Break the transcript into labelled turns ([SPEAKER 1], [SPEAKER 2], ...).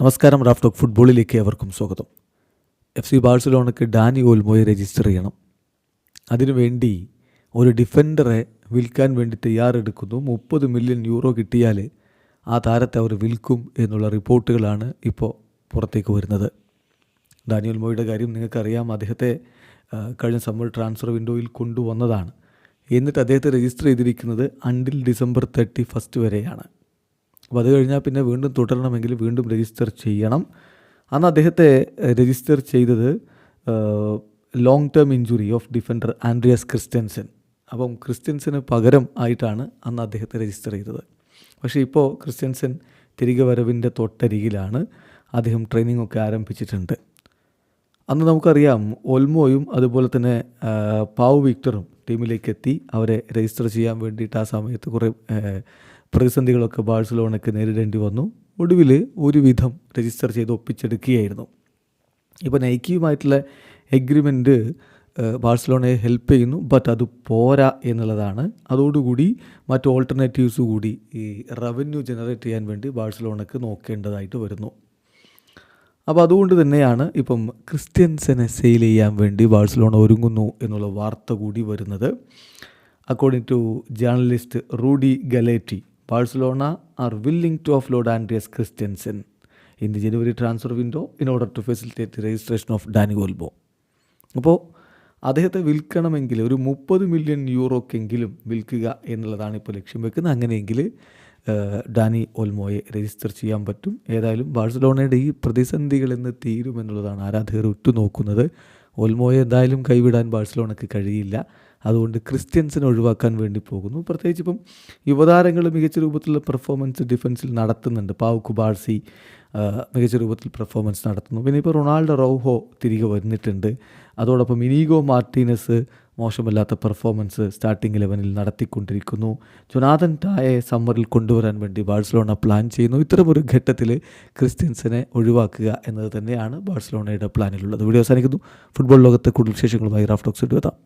[SPEAKER 1] നമസ്കാരം റാഫ്റ്റോക്ക് ഫുട്ബോളിലേക്ക് അവർക്കും സ്വാഗതം. എഫ് സി ബാഴ്സലോണയ്ക്ക് ഡാനി ഓൽമോയെ രജിസ്റ്റർ ചെയ്യണം. അതിനുവേണ്ടി ഒരു ഡിഫൻഡറെ വിൽക്കാൻ വേണ്ടി തയ്യാറെടുക്കുന്നു. മുപ്പത് മില്യൺ യൂറോ കിട്ടിയാൽ ആ താരത്തെ അവർ വിൽക്കും എന്നുള്ള റിപ്പോർട്ടുകളാണ് ഇപ്പോൾ പുറത്തേക്ക് വരുന്നത്. ഡാനിയൽ മോയുടെ കാര്യം നിങ്ങൾക്കറിയാം. അദ്ദേഹത്തെ കഴിഞ്ഞ സമ്മർ ട്രാൻസ്ഫർ വിൻഡോയിൽ കൊണ്ടുവന്നതാണ്. എന്നിട്ട് അദ്ദേഹത്തെ രജിസ്റ്റർ ചെയ്തിരിക്കുന്നത് അണ്ടിൽ ഡിസംബർ തേർട്ടി ഫസ്റ്റ് വരെയാണ്. അപ്പോൾ അത് കഴിഞ്ഞാൽ പിന്നെ വീണ്ടും തുടരണമെങ്കിൽ വീണ്ടും രജിസ്റ്റർ ചെയ്യണം. അന്ന് അദ്ദേഹത്തെ രജിസ്റ്റർ ചെയ്തത് long term injury of defender Andreas Christensen അപ്പം ക്രിസ്ത്യൻസിന് പകരം ആയിട്ടാണ് അന്ന് അദ്ദേഹത്തെ രജിസ്റ്റർ ചെയ്തത്. പക്ഷേ ഇപ്പോൾ ക്രിസ്ത്യൻസൻ തിരികെ വരവിന്റെ തൊട്ടരികിലാണ് അദ്ദേഹം ട്രെയിനിങ് ഒക്കെ ആരംഭിച്ചിട്ടുണ്ട്. അന്ന് നമുക്കറിയാം ഒൽമോയും അതുപോലെ തന്നെ പാവ് വിക്ടറും ടീമിലേക്ക് എത്തി. അവരെ രജിസ്റ്റർ ചെയ്യാൻ വേണ്ടിയിട്ട് ആ സമയത്ത് കുറേ പ്രതിസന്ധികളൊക്കെ ബാഴ്സലോണയ്ക്ക് നേരിടേണ്ടി വന്നു. ഒടുവിൽ ഒരുവിധം രജിസ്റ്റർ ചെയ്ത് ഒപ്പിച്ചെടുക്കുകയായിരുന്നു. ഇപ്പോൾ നൈക്കിയുമായിട്ടുള്ള എഗ്രിമെന്റ് ബാഴ്സലോണയെ ഹെൽപ്പ് ചെയ്യുന്നു. ബട്ട് അത് പോരാ എന്നുള്ളതാണ്. അതോടുകൂടി മറ്റ് ഓൾട്ടർനേറ്റീവ്സ് കൂടി ഈ റവന്യൂ ജനറേറ്റ് ചെയ്യാൻ വേണ്ടി ബാഴ്സലോണയ്ക്ക് നോക്കേണ്ടതായിട്ട് വരുന്നു. അപ്പോൾ അതുകൊണ്ട് തന്നെയാണ് ഇപ്പം ക്രിസ്ത്യൻസനെ സെയിൽ ചെയ്യാൻ വേണ്ടി ബാഴ്സലോണ ഒരുങ്ങുന്നു എന്നുള്ള വാർത്ത കൂടി വരുന്നത്. According to journalist Rudy Galetti Barcelona are willing to offload Andreas Christensen in the January transfer window in order to facilitate registration of Dani ഗോൽബോ അപ്പോൾ അദ്ദേഹത്തെ വിൽക്കണമെങ്കിൽ ഒരു മുപ്പത് മില്യൺ യൂറോക്കെങ്കിലും വിൽക്കുക എന്നുള്ളതാണ് ഇപ്പോൾ ലക്ഷ്യം വെക്കുന്നത്. അങ്ങനെയെങ്കിൽ ഡാനി ഓൽമോയെ രജിസ്റ്റർ ചെയ്യാൻ പറ്റും. ഏതായാലും ബാഴ്സലോണയുടെ ഈ പ്രതിസന്ധികൾ എന്ന് തീരുമെന്നുള്ളതാണ് ആരാധകർ ഉറ്റുനോക്കുന്നത്. ഓൽമോയെ എന്തായാലും കൈവിടാൻ ബാഴ്സലോണക്ക് കഴിയില്ല. അതുകൊണ്ട് ക്രിസ്ത്യൻസിനെ ഒഴിവാക്കാൻ വേണ്ടി പോകുന്നു. പ്രത്യേകിച്ച് ഇപ്പം യുവതാരങ്ങൾ മികച്ച രൂപത്തിലുള്ള പെർഫോമൻസ് ഡിഫൻസിൽ നടത്തുന്നുണ്ട്. പാവ് കുബാഴ്സി മികച്ച രൂപത്തിൽ പെർഫോമൻസ് നടത്തുന്നു. പിന്നെ ഇപ്പോൾ റൊണാൾഡോ റൗഹോ തിരികെ വന്നിട്ടുണ്ട്. അതോടൊപ്പം ഇനീഗോ മാർട്ടീനസ് മോശമല്ലാത്ത പെർഫോമൻസ് സ്റ്റാർട്ടിംഗ് ഇലവനിൽ നടത്തിക്കൊണ്ടിരിക്കുന്നു. ജൊനാഥൻ ടായെ സമ്മറിൽ കൊണ്ടുവരാൻ വേണ്ടി ബാഴ്സലോണ പ്ലാൻ ചെയ്യുന്നു. ഇത്തരമൊരു ഘട്ടത്തിൽ ക്രിസ്ത്യൻസിനെ ഒഴിവാക്കുക എന്നത് തന്നെയാണ് ബാഴ്സലോണയുടെ പ്ലാനിലുള്ളത് വീഡിയോ അവസാനിക്കുന്നു. ഫുട്ബോൾ ലോകത്തെ കൂടുതൽ വിശേഷങ്ങളുമായി റാഫ്റ്റോക്സ് എത്താം